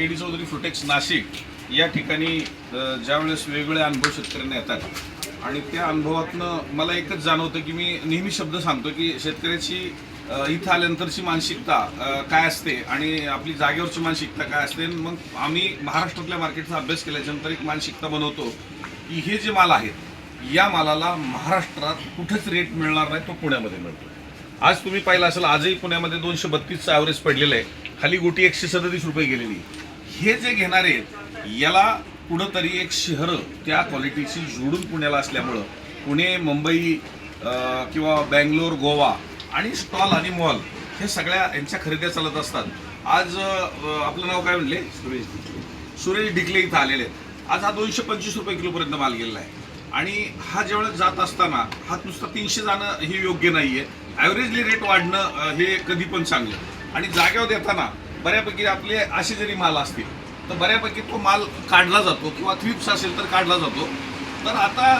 के D Chaudhari Frutex Nashik या ठिकाणी ज्यावेळेस वेगवेगळे अनुभव शेतकऱ्यांना येतात. आणि त्या अनुभवातनं मला एकच जाणवतं की मी नेहमी शब्द सांगतो की शेतकऱ्याची इथं आल्यानंतरची मानसिकता काय असते आणि आपली जागेवरची मानसिकता काय असते. आणि मग आम्ही महाराष्ट्रातल्या मार्केटचा अभ्यास केल्याच्यानंतर एक मानसिकता बनवतो की हे जे माल आहेत या मालाला महाराष्ट्रात कुठेच रेट मिळणार नाही तो पुण्यामध्ये मिळतो. आज तुम्ही पाहिलं असेल आजही पुण्यामध्ये दोनशे बत्तीसचा ॲव्हरेज पडलेलं आहे. खाली गोटी एकशे सदतीस रुपये गेलेली. आहे. हे जे घेणारे आहेत, याला कुठंतरी एक शहर त्या क्वालिटीची जोडून पुण्याला असल्यामुळं पुणे मुंबई किंवा बँगलोर गोवा आणि स्टॉल आणि मॉल हे सगळ्या यांच्या खरेद्या चालत असतात. आज आपलं नाव काय म्हणले? सुरेश डिकले इथं आलेले आहेत. आज हा दोनशे पंचवीस रुपये किलोपर्यंत माल गेलेला आहे. आणि हा ज्यावेळेस जात असताना हा नुसतं तीनशे जाणं हे योग्य नाहीये. ॲव्हरेजली रेट वाढणं हे कधी पण चांगलं. आणि जाग्यावर देताना बऱ्यापैकी आपले असे जरी माल असतील तर बऱ्यापैकी तो माल काढला जातो किंवा थ्रिप्स असेल तर काढला जातो. तर आता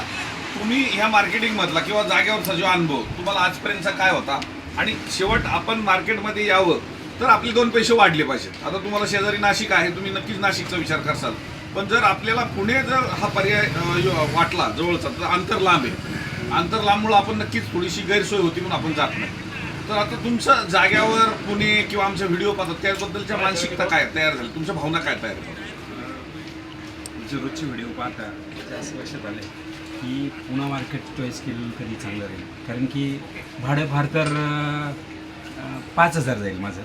तुम्ही ह्या मार्केटिंगमधला किंवा जागेवरचा जो अनुभव तुम्हाला आजपर्यंतचा काय होता? आणि शेवट आपण मार्केटमध्ये यावं तर आपले दोन पैसे वाढले पाहिजेत. आता तुम्हाला शेजारी नाशिक आहे तुम्ही नक्कीच नाशिकचा विचार करसाल. पण जर आपल्याला पुणे जर हा पर्याय वाटला जवळचा तर अंतर लांब आहे. अंतर लांबमुळं आपण नक्कीच थोडीशी गैरसोय होती म्हणून आपण जात नाही. तर आता तुमचं जाग्यावर पुणे किंवा आमचा व्हिडिओ पाहतात त्याबद्दलच्या मानसिकता काय तयार झाली? तुमच्या भावना काय तयार झाल्या? जे रोजचे व्हिडिओ पाहता ते असं लक्षात आलं की पुणा मार्केट चॉईस केलेलं कधी चांगलं राहील. कारण की भाडं फार तर अं, पाच हजार जाईल माझं.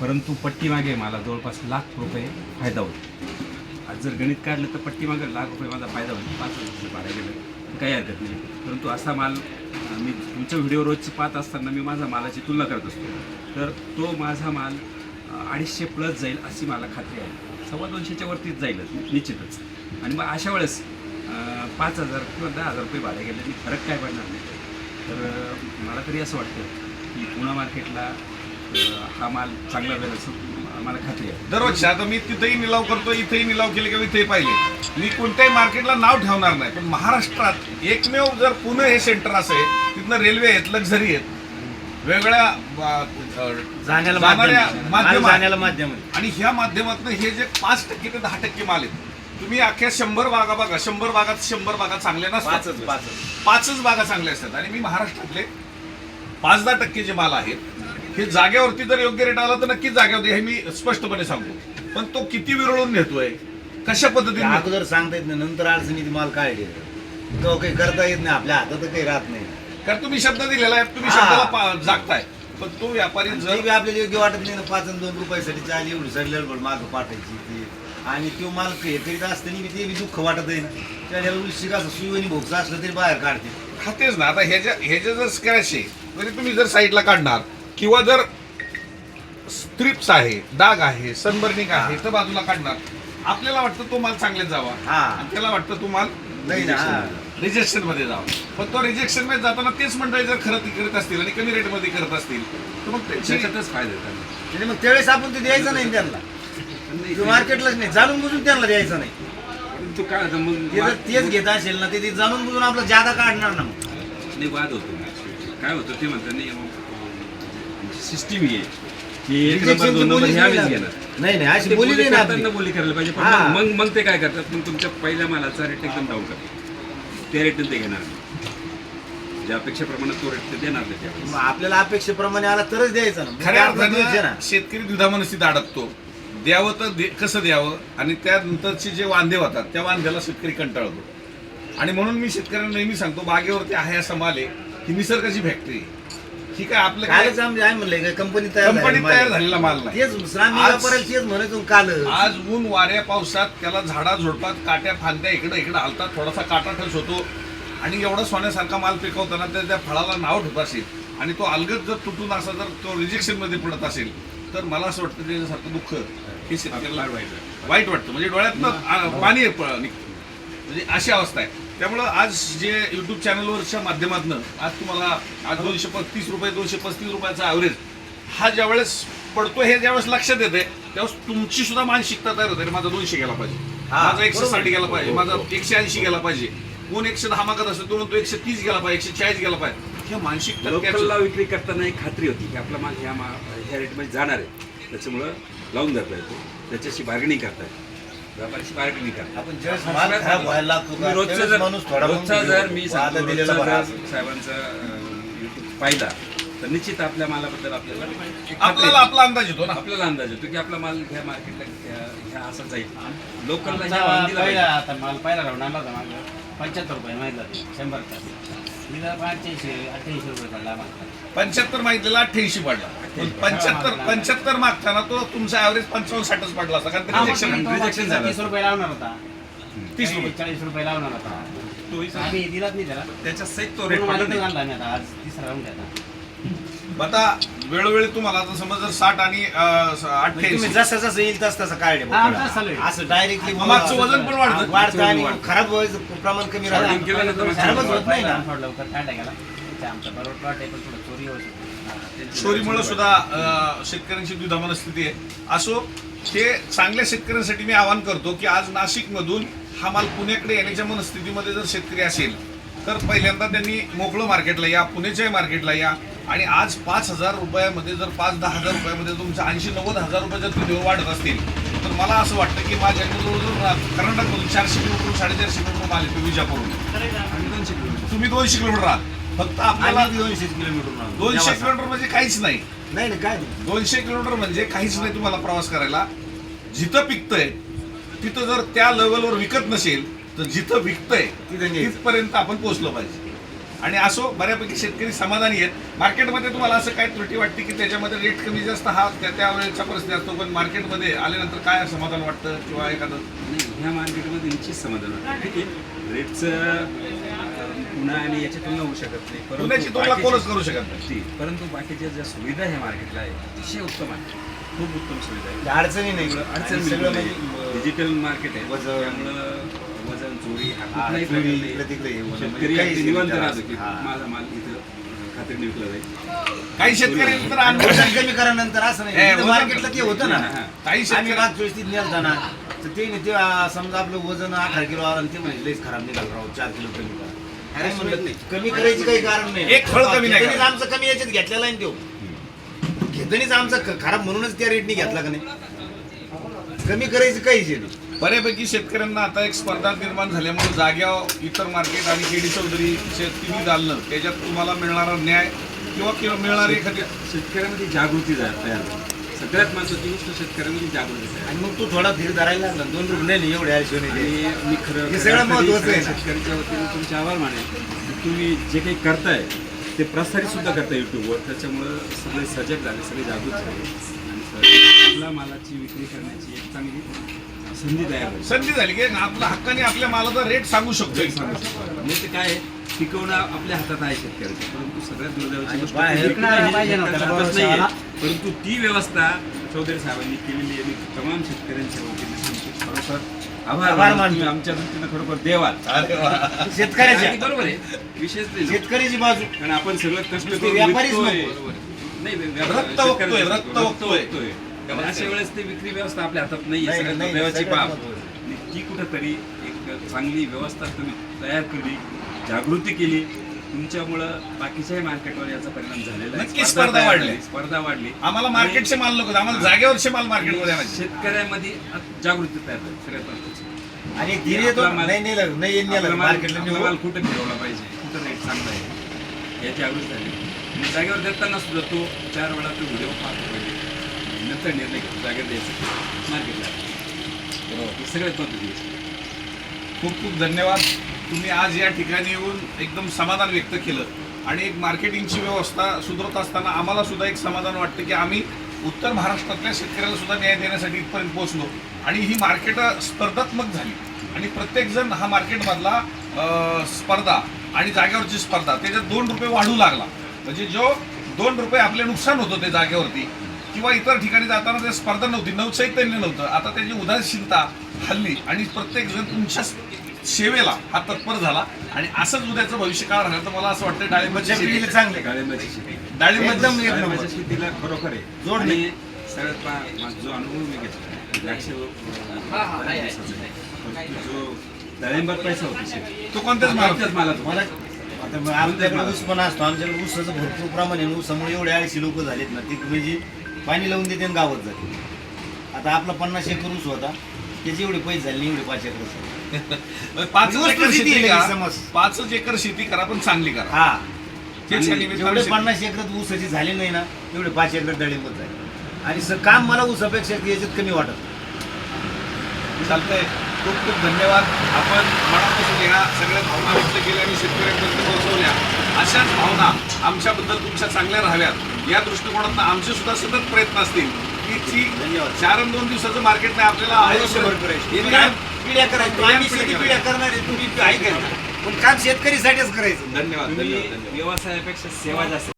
परंतु पट्टी मागे मला जवळपास लाख रुपये फायदा होईल. आज जर गणित काढलं तर पट्टी मागे लाख रुपये माझा फायदा होईल. पाच हजार भाडं गेलं तर काही हरकत नाही. परंतु असा माल मी तुमचा व्हिडिओ रोजचे पाहत असताना मी माझा मालाची तुलना करत असतो. तर तो माझा माल अडीचशे प्लस जाईल अशी मला खात्री आहे. सव्वा दोनशेच्या वरतीच जाईलच निश्चितच. आणि मग अशा वेळेस पाच हजार किंवा दहा हजार रुपये भाडे आणि फरक काय पडणार नाही? तर मला तरी असं वाटतं की पुणा मार्केटला हा माल चांगला जाईल असं मला खात्री आहे. दररोजच्या आता मी तिथेही निलाव करतो इथेही निलाव केले किंवा इथेही पाहिले. मी कोणत्याही मार्केटला नाव ठेवणार नाही पण महाराष्ट्रात एकमेव जर पुणे हे सेंटर असेल तिथनं रेल्वे आहेत लक्झरी आहेत वेगळ्या जाण्याला जाणाऱ्या माध्यम माध्यम जाण्याला माध्यम आहे. आणि ह्या माध्यमातून हे जे पाच टक्के ते दहा टक्के माल आहेत. तुम्ही अख्ख्या शंभर बागा बघा शंभर बागात शंभर बागा चांगल्या नसतात. पाचच पाचच. पाचच बागा चांगल्या असतात. आणि मी महाराष्ट्रातले पाच दहा टक्के जे माल आहेत हे जागेवरती जर योग्य रेट आला तर नक्कीच जागेवरती हे मी स्पष्टपणे सांगतो. पण तो किती विरळून नेतोय कशा पद्धतीने? अगोदर सांगता येत नाही नंतर अडचणीत माल काय तो काही करता येत नाही आपल्या हातात काही राहत नाही. कारण तुम्ही शब्द दिलेला आहे तुम्ही. शब्दाला पा- जागताय. पण तो व्यापारी जर आपल्याला योग्य वाटत नाही ना पाच आणि दोन रुपयासाठी चाल एवढी सडलेलं पण मागं पाठायची ती. आणि तो माल हे करीत असताना बी ते बी दुःख वाटत आहे. त्याला उलशी असं सुईवणी भोगचा असलं तरी बाहेर काढते. हा तेच ना. आता ह्याच्या ह्याचे जर स्क्रॅच आहे जरी तुम्ही जर साईडला काढणार किंवा जर स्ट्रिप्स आहे डाग आहे सनबर्निंग आहे तर बाजूला काढणार आपल्याला वाटतं तो माल चांगल्यात जावा. हा. आणि त्याला वाटतं तो माल नाही ना. रिजेक्शनमध्ये जावा. पण तो रिजेक्शनमध्ये जाताना तेच मंडळी जर खरेदी करत असतील आणि कमी रेटमध्ये करत असतील तर मग त्याची त्याच्यातच फायदा आहे. त्यांना म्हणजे मग त्यावेळेस आपण ते द्यायचं नाही त्यांना. ते मार्केटलाच नाही. जाणून बुजून त्यांना द्यायचं नाही. तू काय होतं मग ते जर तेच घेत असेल ना ते ते जाणून बुजून आपलं जादा काढणार ना मग. नाही वाद होतो. काय होतं ते म्हणतात नाही सिस्टीम घे की एक Rejection नंबर ची दोन नंबर बोली ह्यावेळेस नाही घेणार. नाही नाही अशी ते बोली नाही ना आपली. करताना बोली करायला पाहिजे. पण हा. मग मग ते काय करतात? मग तुमच्या पहिल्या मालाचा रेट एकदम डाऊन करतात. त्या रेटने ते घेणार नाही. ज्या अपेक्षेप्रमाणे तो रेट ते देणार नाही त्यावेळेस. मग आपल्याला अपेक्षेप्रमाणे आला तरच द्यायचा ना. मग खऱ्या ते आपलं द्यायचं ना. अर्थानं शेतकरी अडकतो द्यावं तर दे- कसं द्यावं? आणि त्यानंतरचे जे वांदे होतात त्या वांद्याला शेतकरी कंटाळतो. आणि म्हणून मी शेतकऱ्यांना नेहमी सांगतो बागेवरती आहे असा माल आहे ही निसर्गाची फॅक्टरी ही काय आपलं काय? कालच आमचे आहे म्हणले कंपनी तयार कंपनीत झालेली तयार माल. झालेला माल नाही. तेच श्रामिक आज- व्यापाऱ्याला तेच म्हणायचं काल आज ऊन वाऱ्या पावसात त्याला झाडा झोडपात काट्या फांद्या इकडे इकडे हालतात थोडासा काटा ठस होतो. आणि एवढा सोन्यासारखा माल पिकवताना त्या त्या फळाला नाव ठेवत असेल. आणि तो अलगद जर तुटून असा जर तो रिजेक्शनमध्ये पडत असेल तर मला असं वाटतं त्याच्यासारखं दुःख हे शेतकऱ्याला फार वाईट आहे. वाईट वाटतं. म्हणजे डोळ्यातनं आ, पाणी प- निघतं. म्हणजे अशी अवस्था आहे. त्यामुळं आज जे युट्यूब चॅनलवरच्या माध्यमातून आज तुम्हाला आज दोनशे पस्तीस रुपये दोनशे पस्तीस रुपयाचा ॲव्हरेज हा ज्यावेळेस पडतो हे ज्यावेळेस लक्षात येते त्यावेळेस तुमची सुद्धा मानसिकता तयार होते. माझा दोनशे गेला पाहिजे. हा, माझा एकशे. साठ गेला पाहिजे. माझा एकशे ऐंशी गेला पाहिजे. कोण एकशे दहा मागत असतो तो म्हणतो एकशे तीस गेला पाहिजे एकशे चाळीस गेला पाहिजे. हे मानसिकता लोकलला विक्री करताना एक खात्री होती की आपला माल ह्या ह्या रेटमध्ये जाणार आहे. त्याच्यामुळं लावून जाता येतो. त्याच्याशी बार्गेनिंग करतायत व्यापाऱ्याशी बार्गेनिंग करतात. आपण ज्यावेळेस माल खराब व्हायला लागतो तुम्ही का, रोजचा त्यावेळेस जर माणूस थोडा रोजचा जर मी वादा सांगतो दिलेला रोजचा बरा. जर साहेबांचा पाहिला तर निश्चित आपल्या मालाबद्दल आपल्याला आपल्याला आपला अंदाज येतो ना. आपल्याला अंदाज येतो की आपला माल ह्या मार्केटला ह्या ह्या असा जाईल. लोकलला ह्या पहिला पाहिजे. आता माल पहिला राऊंड आणला होता मागं. पंच्याहत्तर रुपये माहितला ते मी जर पंच्याऐंशी अठ्ठ्याऐंशी रुपये पडला आम्हाला पंच्याहत्तर माहितीला अठ्ठ्याऐंशी पडला. पंच्याहत्तर पंच्याहत्तर मागताना तो तुमचा ऍव्हरेज पंचावन्न साठच पडला असता कारण हा, तो rejection झालं. तीस रुपये लावणार होता. तीस रुपये. चाळीस रुपये लावणार होता. तोही आम्ही दिलाच नाही त्याला. त्याच्या सहित तो रेट पूर्ण पडला मालिकच नाही. आणला मी आता आज तिसरा राऊंड आहे आता. आता वेळोवेळी तुम्हाला आता समज जर साठ आणि म्हणजे तुम्ही जसं जसं येईल तसं तसं काढले हा, आमचं चालू आहे. असं डायरेक्टली मागचं वजन पण वाढतं. वाढतं आणि. खराब व्हायचं प्रमाण कमी राहतं. केलं ना तर मग खराबच होत नाही ना. थोडं लवकर काढला गेला. ते आमचा बरोबर प्लॉट आहे पण थोडं चोरी होऊ शकते. चोरीमुळे सुद्धा अं, शेतकऱ्यांची दुधा मनस्थिती आहे. असो ते चांगल्या शेतकऱ्यांसाठी मी आवाहन करतो की आज नाशिक मधून हा माल पुण्याकडे येण्याच्या मनस्थितीमध्ये जर शेतकरी असेल तर पहिल्यांदा त्यांनी मोकळं मार्केटला या पुण्याच्याही मार्केटला या. आणि आज पाच हजार रुपयामध्ये जर पाच दहा हजार रुपयामध्ये तुमच्या ऐंशी नव्वद हजार रुपये जर तुम्ही वाढत असतील तर मला असं वाटतं की माझ्या जवळजवळ कर्नाटकमधून चारशे किलोमीटर साडेचारशे किलोमीटर माल येतो विजापूरून दोनशे किलोमीटर. तुम्ही दोनशे किलोमीटर आहात फक्त आपल्याला दोनशे किलोमीटर दोनशे किलोमीटर म्हणजे काहीच नाही. नाही नाही काय? नाही. दोनशे किलोमीटर म्हणजे काहीच नाही तुम्हाला प्रवास करायला. जिथं पिकतंय तिथं जर त्या लेवलवर विकत नसेल तर जिथं विकतंय. तिथपर्यंत आपण पोहोचलो पाहिजे. आणि असो बऱ्यापैकी शेतकरी समाधानी आहेत. मार्केटमध्ये तुम्हाला असं काय त्रुटी वाटते की त्याच्यामध्ये रेट कमी जास्त हा त्या त्या वेळेचा परिस्थिती असतो पण मार्केटमध्ये आल्यानंतर काय समाधान वाटतं किंवा एखादं? नाही, ह्या मार्केटमध्ये निश्चित समाधान वाटतं. ठीक आहे. रेटचं पुन्हा आणि याची तुलना होऊ शकत नाही परंतु तुलना बाकीचे- कोणच करू शकत नाही. ती परंतु बाकीच्या ज्या सुविधा ह्या मार्केटला आहे अतिशय उत्तम आहे खूप उत्तम सुविधा आहे अडचणी नाही. अडचण आणि सगळं म्हणजे डिजिटल मार्केट आहे. वजन. त्यामुळं वजन चोरी हा कुठलाही चोरी प्रकार नाही. इकडे तिकडे होणं शेतकरी म्हणजे अगदी काहीच निवांत नाही राहतो की हा. माझा माल इथं खात्रीने विकला जाईल काही शेतकरी तर आणि वजन कमी करा असं हे, नाही वजन मार्केटला ते होतं ना. हा. काही आम्ही शेतकरी मागच्या वेळेस तिथे नेलता ना तर ते ते आ, समजा आपलं वजन अठरा किलो आलं आणि ते म्हणजे लईच खराब निघाल राव चार किलो कमी करा. अरे म्हणलं नाही, कमी करायची काही कारण नाही. एक फळ कमी नाही घेतानीच. आमचं कमी याच्यात घेतलेला आहे ना तो. घेतानीच आमचा ख- खराब म्हणूनच त्या रेटने घेतला का नाही? कमी करायची काहीच हे नाही बऱ्यापैकी शेतकऱ्यांना आता एक स्पर्धा निर्माण झाल्यामुळे जाग्यावर इतर मार्केट आणि केडी चौधरी तिन्ही दालनं त्याच्यात तुम्हाला मिळणारा न्याय किंवा किंवा मिळणारी एखादी शेतकऱ्यामध्ये जागृती जा- तयार. सगळ्यात महत्वाची गोष्ट शेतकऱ्यामध्ये जागृती तयार आणि मग तू थोडा धीर धरायला लागला. दोन रुपये नाही एवढे आयुष्य आणि मी खरं हे सगळं महत्त्वाचं आहे. शेतकऱ्यांच्या वतीने तुमचे आभार मानेल की तुम्ही जे काही करताय ते प्रसारित सुद्धा करताय युट्यूबवर त्याच्यामुळं सगळे सजग झाले सगळे जागृत झाले. आणि सगळे आपल्या मालाची विक्री करण्याची एक चांगली संधी तयार झाली संधी झाली की आपल्या हक्काने आपल्या मालाचा रेट सांगू शकतो सांगू शकतो. म्हणजे ते काय आहे, पिकवणं आपल्या हातात आहे शेतकऱ्याचं परंतु सगळ्यात दुर्दैवाची गोष्ट बाहेर म्हणजे विकणारा विकणं हे पाहिजे ना शेतकऱ्याच्या त्याला हातात नाहीये. भरोसा परंतु ती व्यवस्था चौधरी साहेबांनी केलेली आहे मी तमाम शेतकऱ्यांच्या वतीने सांगतो खरोखर आभार आभार मानतो. तुम्ही आमच्या दृष्टीनं खरोखर देवाल अरे वा. शेतकऱ्याच्या बरोबर आहे विशेष नाही ना. शेतकरीची बाजू कारण आपण सगळं कष्ट नुसते करून व्यापारीच विकतोय. नको. नाही व्या- व्यापारी- रक्त वकतोय, शेतकऱ्याचं रक्त वकतोय. अशा वेळेस ते विक्री व्यवस्था आपल्या हातात नाही नाही, सगळ्यात नाही, देवाची सगळ्यात बाब ती कुठंतरी एक चांगली व्यवस्था तुम्ही तयार केली जागृती केली तुमच्यामुळं बाकीच्याही मार्केटवर याचा परिणाम झालेला आहे. नक्कीच स्पर्धा वाढली. स्पर्धा वाढली. आम्हाला मार्केटचे माल नको आम्हाला जागेवरचे माल मार्केटमध्ये आणायचे. शेतकऱ्यामध्ये जागृती तयार झाली सगळ्यात महत्त्वाचं. आणि धीर आपला माल- नाही नेलं नाही नेलं आपला माल मार्केटला आपला नेऊ माल कुठं फिरवला पाहिजे? कुठं रेट चांगला आहे? याची आवड झाली आणि जागेवर देताना सुद्धा तो चार वेळा तो व्हिडिओ पाहतो. पाहिजे नंतर निर्णय घेतो जागेवर द्यायचं मार्केटला हे सगळ्यात महत्त्वाची खूप खूप धन्यवाद. तुम्ही आज या ठिकाणी येऊन एकदम समाधान व्यक्त केलं. आणि एक मार्केटिंगची व्यवस्था सुधरत असताना आम्हाला सुद्धा एक समाधान वाटतं की आम्ही उत्तर महाराष्ट्रातल्या शेतकऱ्याला सुद्धा न्याय देण्यासाठी इथपर्यंत पोहोचलो. आणि ही मार्केट स्पर्धात्मक झाली. आणि प्रत्येकजण हा मार्केटमधला स्पर्धा आणि जागेवरची स्पर्धा त्याच्यात दोन रुपये वाढू लागला. म्हणजे जो दोन रुपये आपले नुकसान होतं ते जागेवरती किंवा इतर ठिकाणी जाताना ते स्पर्धा नव्हती नवचैतन्य नव्हतं. आता त्याची उदासीनता हल्ली आणि प्रत्येक जण तुमच्या सेवेला हा तत्पर झाला आणि असंच उद्याचं भविष्य काळ राहणार तर मला असं वाटतं डाळिंबाची म्हणजे शेती चांगले डाळिंबाची शेती. डाळिंबाच्या. शेतीला खरोखर आहे. जोड नाही. सगळ्यात जो अनुभव मी घेतला द्राक्ष जो डाळिंबात पैसा होती शेती. तो कोणत्याच. मला आता आमच्याकडे ऊस पण असतो. आमच्याकडे ऊसाचं भरपूर प्रमाण आहे. ऊसामुळे एवढे आळशी लोक झालेत ना. ती म्हणजे पाणी लावून देते आणि गावात जाते. आता आपला पन्नास एकर ऊस होता त्याचे एवढे पैसे झाले नाही, एवढे पाच एकर ऊस. पाच एकर शेती आहे करा समज? पाचच एकर शेती करा पण चांगली करा. हा. आणि जेवढे शेती- पन्नास एकर ऊसाचे झाले नाही ना तेवढे पाच एकर डाळिंबच आहे आणि स- काम मला ऊसापेक्षा याच्यात कमी वाटत. चालतंय. खूप खूप धन्यवाद. आपण मनापासून ह्या सगळ्या भावना व्यक्त केल्या आणि शेतकऱ्यांपर्यंत पोहोचवल्या. अशाच भावना आमच्याबद्दल तुमच्या चांगल्या राहाव्यात या दृष्टिकोनातून आमचे सुद्धा सतत प्रयत्न असतील. की ती धन्यवाद. चार आणि दोन दिवसाचं मार्केट नाही आपल्याला आयुष्यभर करायचं. पिढ्या करायचं. पिढ्या आम्ही पिढ्या शेती करायचं. पिढ्या करणार आहे. तुम्ही ऐकायचं पण काम शेतकरीसाठीच करायचं. धन्यवाद तुम्ही धन्यवाद धन्यवाद. व्यवसायापेक्षा सेवा जास्त